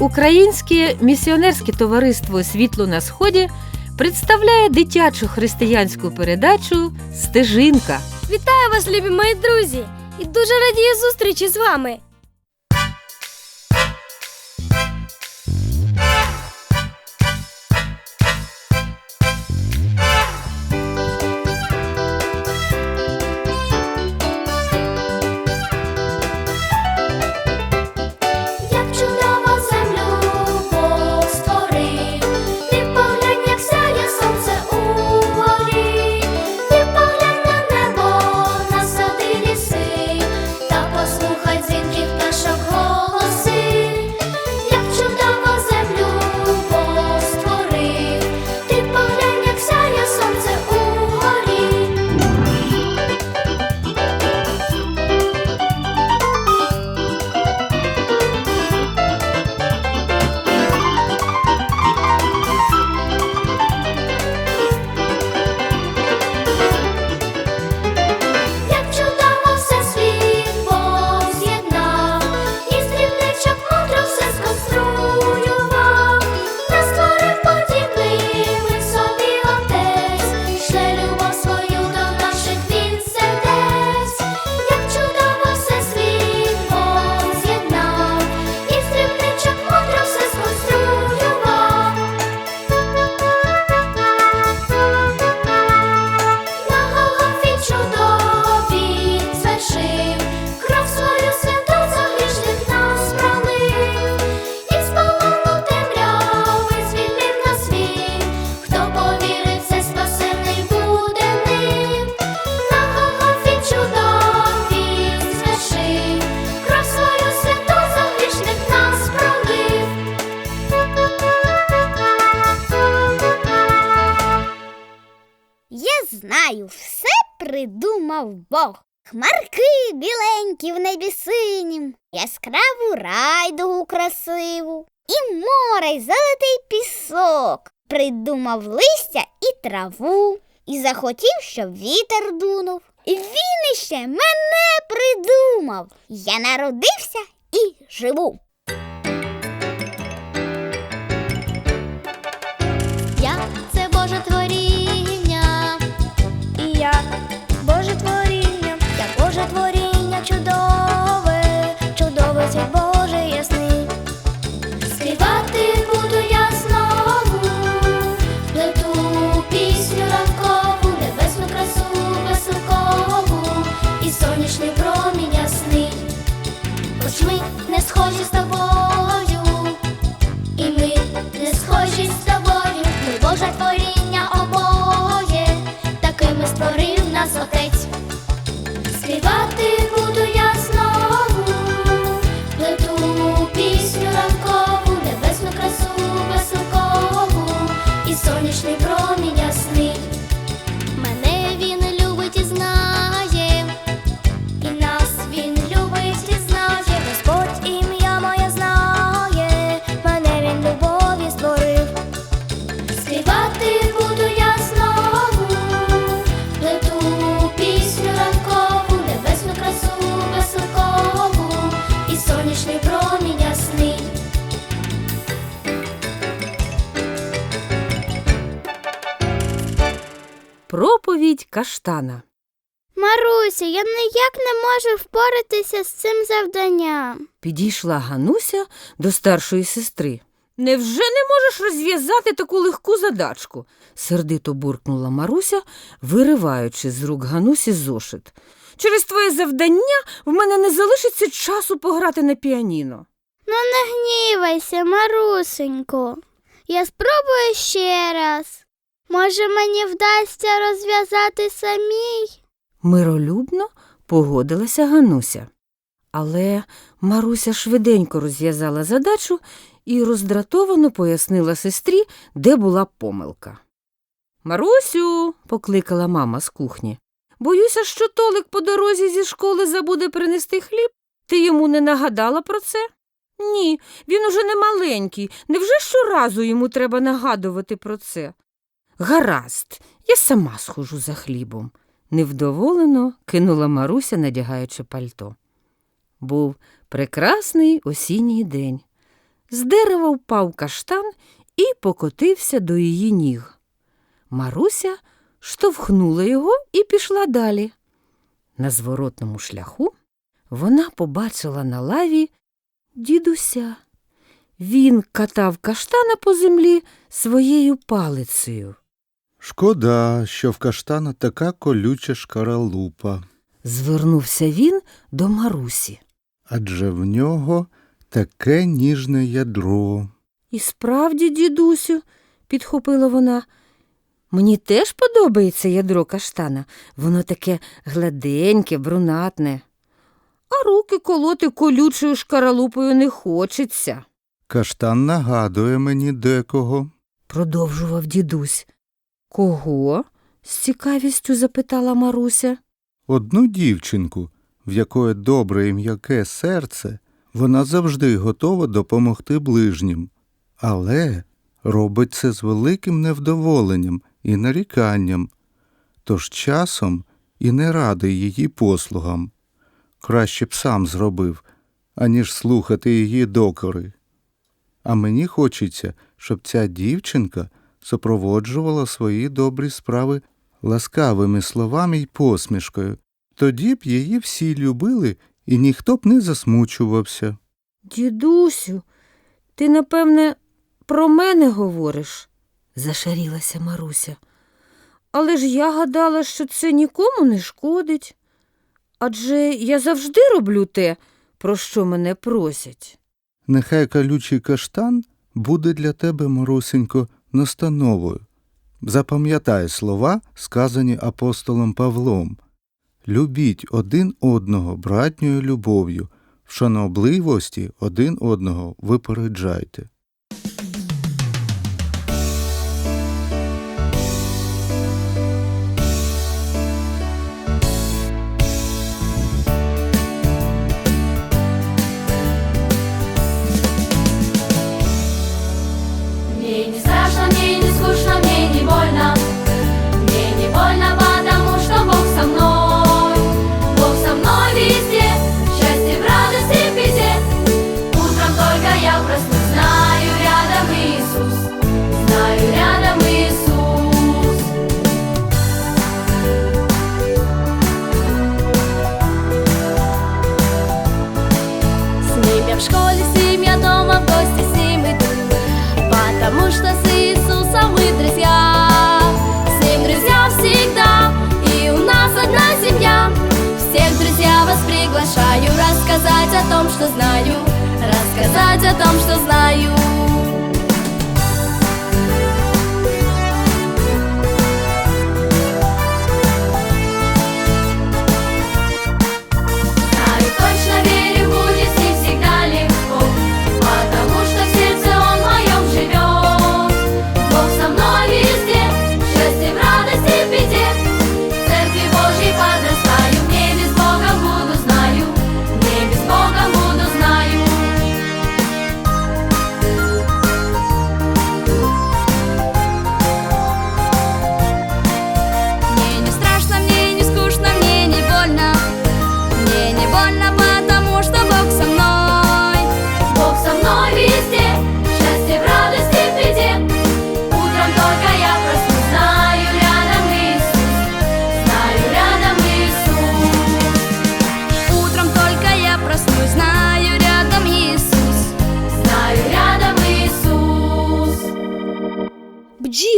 Українське місіонерське товариство Світло на Сході представляє дитячу християнську передачу Стежинка. Вітаю вас, любі мої друзі! І дуже радію зустрічі з вами. Хмарки біленькі в небі синім, яскраву райдугу красиву, і море, й золотий пісок. Придумав листя і траву, і захотів, щоб вітер дунув. Він іще мене придумав. Я народився і живу. Каштана. Маруся, я ніяк не можу впоратися з цим завданням. Підійшла Гануся до старшої сестри. Невже не можеш розв'язати таку легку задачку? сердито буркнула Маруся, вириваючи з рук Ганусі зошит. Через твоє завдання в мене не залишиться часу пограти на піаніно. Ну не гнівайся, Марусенько. Я спробую ще раз. Може, мені вдасться розв'язати самій? Миролюбно погодилася Гануся. Але Маруся швиденько розв'язала задачу і роздратовано пояснила сестрі, де була помилка. Марусю, покликала мама з кухні. Боюся, що Толик по дорозі зі школи забуде принести хліб. Ти йому не нагадала про це? Ні, він уже не маленький. Невже щоразу йому треба нагадувати про це? Гаразд, я сама схожу за хлібом, невдоволено кинула Маруся, надягаючи пальто. Був прекрасний осінній день. З дерева впав каштан і покотився до її ніг. Маруся штовхнула його і пішла далі. На зворотному шляху вона побачила на лаві дідуся. Він катав каштана по землі своєю палицею. Шкода, що в каштана така колюча шкаралупа, Звернувся він до Марусі. адже в нього таке ніжне ядро. І справді, дідусю, підхопила вона. Мені теж подобається ядро каштана. Воно таке гладеньке, брунатне. А руки колоти колючою шкаралупою не хочеться, Каштан нагадує мені декого. продовжував дідусь. Кого? з цікавістю запитала Маруся. Одну дівчинку, в якої добре і м'яке серце, вона завжди готова допомогти ближнім, але робить це з великим невдоволенням і наріканням, тож часом і не радий її послугам. Краще б сам зробив, аніж слухати її докори. А мені хочеться, щоб ця дівчинка супроводжувала свої добрі справи ласкавими словами й посмішкою. Тоді б її всі любили, і ніхто б не засмучувався. Дідусю, ти, напевне, про мене говориш, зашарілася Маруся. Але ж я гадала, що це нікому не шкодить. Адже я завжди роблю те, про що мене просять. Нехай колючий каштан буде для тебе, Марусенько, настановою. Запам'ятай слова, сказані апостолом Павлом. Любіть один одного братньою любов'ю, в шанобливості один одного випереджайте.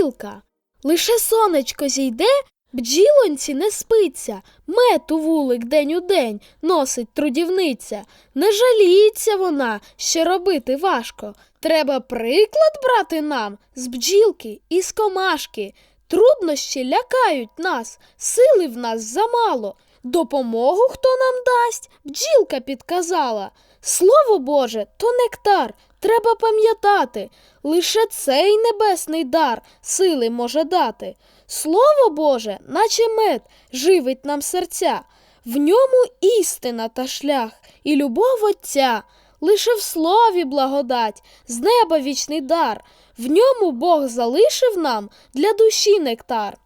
Бджілка. Лише сонечко зійде, бджілонці не спиться. Мед у вулик день у день носить трудівниця. Не жаліється вона, ще робити важко. Треба приклад брати нам з бджілки і з комашки. Труднощі лякають нас, сили в нас замало. Допомогу хто нам дасть, бджілка підказала. Слово Боже, то нектар, треба пам'ятати. Лише цей небесний дар сили може дати. Слово Боже, наче мед, живить нам серця. В ньому істина та шлях, і любов Отця. Лише в слові благодать, з неба вічний дар. В ньому Бог залишив нам для душі нектар.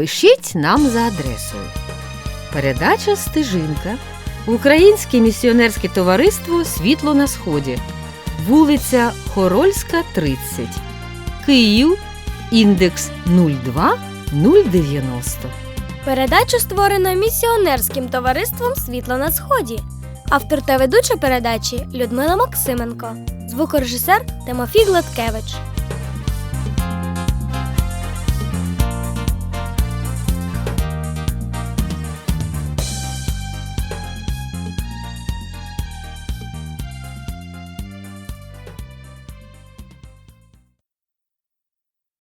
Пишіть нам за адресою. Передача Стежинка. Українське місіонерське товариство Світло на Сході. Вулиця Хорольська, 30. Київ. Індекс 02090. Передача створена місіонерським товариством Світло на Сході. Автор та ведуча передачі Людмила Максименко, звукорежисер Тимофій Гладкевич.